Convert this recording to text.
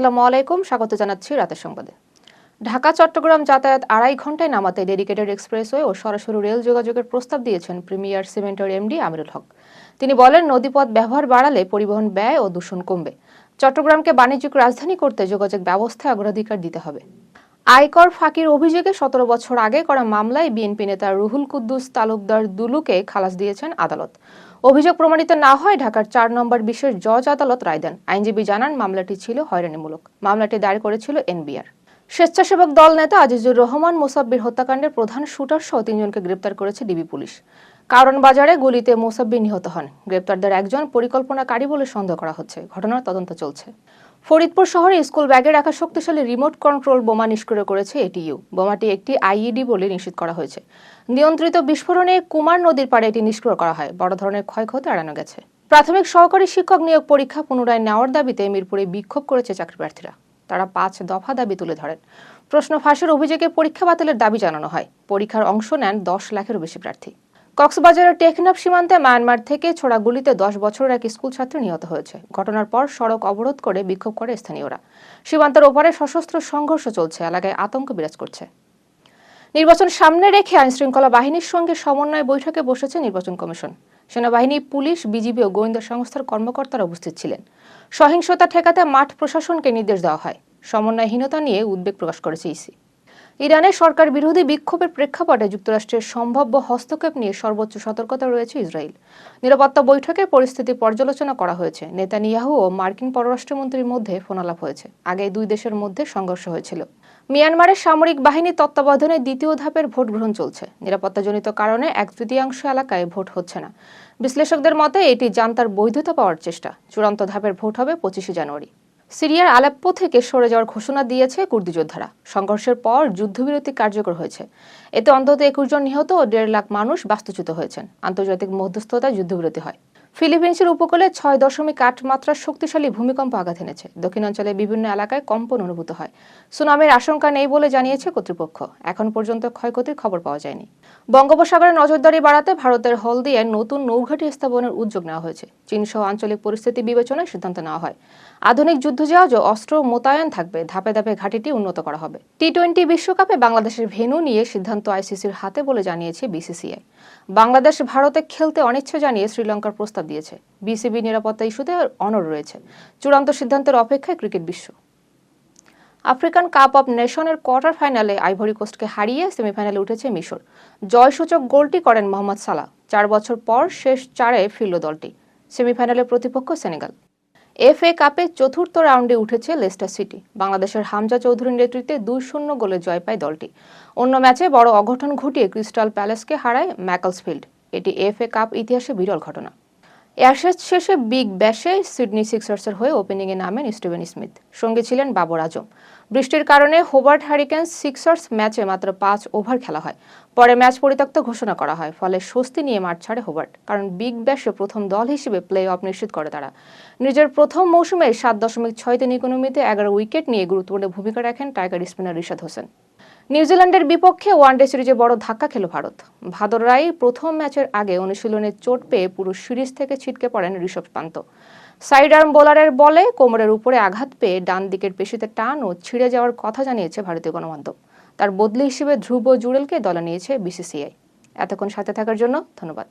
আসসালামু আলাইকুম, স্বাগত জানাচ্ছি রাতের সংবাদে। ঢাকা, চট্টগ্রাম যাতায়াত আড়াই ঘন্টায় নামাতে ডেডিকেটেড এক্সপ্রেসওয়ে ও সরাসরি রেল যোগাযোগের প্রস্তাব দিয়েছেন প্রিমিয়ার সিমেন্টের এমডি আমিরুল হক। তিনি বলেন, নদীপথ ব্যবহার বাড়ালে পরিবহন ব্যয় ও দূষণ কমবে। চট্টগ্রামকে বাণিজ্যিক রাজধানী করতে যোগাযোগ ব্যবস্থায় অগ্রাধিকার দিতে হবে। আয়কর ফাঁকির অভিযোগে সতেরো বছর আগে করা মামলায় বিএনপি নেতা রুহুল কুদ্দুস তালুকদার দুলুকে খালাস দিয়েছেন আদালত। অভিযোগ প্রমাণিত না হয় ঢাকার চার নম্বর বিশেষ জজ আদালত রায় দেন। আইনজীবী জানান, মামলাটি ছিল হয়রানিমূলক। মামলাটি দায়ের করেছিল এনবিআর। স্বেচ্ছাসেবক দল নেতা আজিজুর রহমান, মোসাব্বির হত্যাকাণ্ডের প্রধান শুটার সহ তিনজনকে গ্রেপ্তার করেছে ডিবি পুলিশ। কারণ বাজারে গুলিতে মোসাব্বির নিহত হন। গ্রেপ্তারদের একজন পরিকল্পনাকারী বলে সন্দেহ করা হচ্ছে। ঘটনার তদন্ত চলছে। ফরিদপুর শহরে স্কুল ব্যাগে রাখা শক্তিশালী রিমোট কন্ট্রোল বোমা নিষ্ক্রিয় করেছে এটিইউ। বোমাটি একটি আইইডি বলে নিশ্চিত করা হয়েছে। নিয়ন্ত্রিত বিস্ফোরণে কুমার নদীর পাড়ে এটি নিষ্ক্রিয় করা হয়। বড় ধরনের ক্ষয়ক্ষতি এড়ানো গেছে। প্রাথমিক সহকারী শিক্ষক নিয়োগ পরীক্ষা পুনরায় নেওয়ার দাবিতে মিরপুরে বিক্ষোভ করেছে চাকরি প্রার্থীরা তারা পাঁচ দফা দাবি তুলে ধরেন। প্রশ্ন ফাঁসের অভিযোগে পরীক্ষা বাতিলের দাবি জানানো হয়। পরীক্ষার অংশ নেন দশ লাখেরও বেশি প্রার্থী। কক্সবাজারের টেকনাফ সীমান্তে মায়ানমার থেকে ছোড়া গুলিতে দশ বছরের এক স্কুল ছাত্র নিহত হয়েছে। ঘটনার পর সড়ক অবরোধ করে বিক্ষোভ করে স্থানীয়রা। সীমান্তের ওপারে সশস্ত্র সংঘর্ষ চলছে, এলাকায় আতঙ্ক বিরাজ করছে। নির্বাচন সামনে রেখে আইনশৃঙ্খলা বাহিনীর সঙ্গে সমন্বয় বৈঠকে বসেছে নির্বাচন কমিশন। সেনাবাহিনী, পুলিশ, বিজিবি ও গোয়েন্দা সংস্থার কর্মকর্তারা উপস্থিত ছিলেন। সহিংসতা ঠেকাতে মাঠ প্রশাসনকে নির্দেশ দেওয়া হয়। সমন্বয়হীনতা নিয়ে উদ্বেগ প্রকাশ করেছে ইসি। ইরানের সরকার বিরোধী বিক্ষোভের প্রেক্ষাপটে যুক্তরাষ্ট্রের সম্ভাব্য হস্তক্ষেপ নিয়ে সর্বোচ্চ সতর্কতা রয়েছে ইসরায়েল। নিরাপত্তা বৈঠকে পরিস্থিতি পর্যালোচনা করা হয়েছে। নেতানিয়াহু ও মার্কিন পররাষ্ট্রমন্ত্রীর মধ্যে ফোনালাপ হয়েছে। আগে দুই দেশের মধ্যে সংঘর্ষ হয়েছিল। মিয়ানমারের সামরিক বাহিনীর তত্ত্বাবধানে দ্বিতীয় ধাপের ভোট গ্রহণ চলছে। নিরাপত্তাজনিত কারণে এক তৃতীয়াংশ এলাকায় ভোট হচ্ছে না। বিশ্লেষকদের মতে, এটি জান্তার বৈধতা পাওয়ার চেষ্টা। চূড়ান্ত ধাপের ভোট হবে পঁচিশে জানুয়ারি। সিরিয়ার আলেপ্পো থেকে সরে যাওয়ার ঘোষণা দিয়েছে কুর্দি যোদ্ধারা। সংঘর্ষের পর যুদ্ধবিরতি কার্যকর হয়েছে। এতে অন্তত একুশ জন নিহত ও দেড় লাখ মানুষ বাস্তুচ্যুত হয়েছেন। আন্তর্জাতিক মধ্যস্থতায় যুদ্ধবিরতি হয়। ফিলিপিন্সের উপকূলে ছয় দশমিক আট মাত্রার শক্তিশালী ভূমিকম্প আঘাত এনেছে। দক্ষিণাঞ্চলে বিভিন্ন এলাকায় কম্পন অনুভূত হয়। সুনামির আশঙ্কা নেই বলে জানিয়েছে কর্তৃপক্ষ। এখন পর্যন্ত ক্ষয়ক্ষতির খবর পাওয়া যায়নি। বঙ্গোপসাগরে নজরদারি বাড়াতে ভারতের হলদিয়ায় নতুন নৌঘাটি স্থাপনের উদ্যোগ নেওয়া হয়েছে। চীন সহ আঞ্চলিক পরিস্থিতি বিবেচনায় সিদ্ধান্ত নেওয়া হয়। আধুনিক যুদ্ধজাহাজ ও অস্ত্র মোতায়েন থাকবে। ধাপে ধাপে ঘাটিটি উন্নত করা হবে। টি টোয়েন্টি বিশ্বকাপে বাংলাদেশের ভেন্যু নিয়ে সিদ্ধান্ত আইসিসির হাতে বলে জানিয়েছে বিসিসিআই। বাংলাদেশ ভারতে খেলতে অনিচ্ছা জানিয়ে শ্রীলঙ্কার প্রস্তাব দিয়েছে। বিসিবি নিরাপত্তা ইস্যুতে অনড় রয়েছে। চূড়ান্ত সিদ্ধান্তের অপেক্ষায় ক্রিকেট বিশ্ব। আফ্রিকান কাপ অব নেশনের কোয়ার্টার ফাইনালে আইভরি কোস্টকে হারিয়ে সেমিফাইনালে উঠেছে মিশর। জয়সূচক গোলটি করেন মোহাম্মদ সালা চার বছর পর শেষ চারে ফিরল দলটি। সেমিফাইনালে প্রতিপক্ষ সেনেগাল। এফএ কাপে চতুর্থ রাউন্ডে উঠেছে লেস্টার সিটি। বাংলাদেশের হামজা চৌধুরীর নেতৃত্বে দুই শূন্য গোলে জয় পায় দলটি। অন্য ম্যাচে বড় অঘটন ঘটিয়ে ক্রিস্টাল প্যালেসকে হারায় ম্যাকলসফিল্ড। এটি এফএ কাপ ইতিহাসে বিরল ঘটনা। অ্যাশেজ শেষে বিগ ব্যাশে সিডনি সিক্সার্সের হয়ে ওপেনিংয়ে নামেন স্টিভেন স্মিথ। সঙ্গে ছিলেন বাবর আজম। বৃষ্টির কারণে হোবার্ট হ্যারিকেন্স সিক্সার্স ম্যাচে মাত্র পাঁচ ওভার খেলা হয়। পরে ম্যাচ পরিত্যক্ত ঘোষণা করা হয়। ফলে স্বস্তি নিয়ে মাঠ ছাড়ে হোবার্ট। কারণ বিগ ব্যাশে প্রথম দল হিসেবে প্লে অফ নিশ্চিত করে তারা। নিজের প্রথম মৌসুমে সাত দশমিক ছয় তিন ইকোনমিতে এগারো উইকেট নিয়ে গুরুত্বপূর্ণ ভূমিকা রাখেন টাইগার স্পিনার রিশাদ হোসেন। নিউজিল্যান্ডের বিপক্ষে ওয়ানডে সিরিজে বড় ধাক্কা খেল ভারত। ভাদর রায় প্রথম ম্যাচের আগে অনুশীলনে চোট পেয়ে পুরো সিরিজ থেকে ছিটকে পড়েন ঋষভ পান্ত। সাইড আর্ম বোলারের বলে কোমরের উপরে আঘাত পেয়ে ডান দিকের পেশিতে টান ও ছিঁড়ে যাওয়ার কথা জানিয়েছে ভারতীয় গণমাধ্যম। তার বদলি হিসেবে ধ্রুব জুড়েলকে দলে নিয়েছে বিসিসিআই। এতক্ষণ সাথে থাকার জন্য ধন্যবাদ।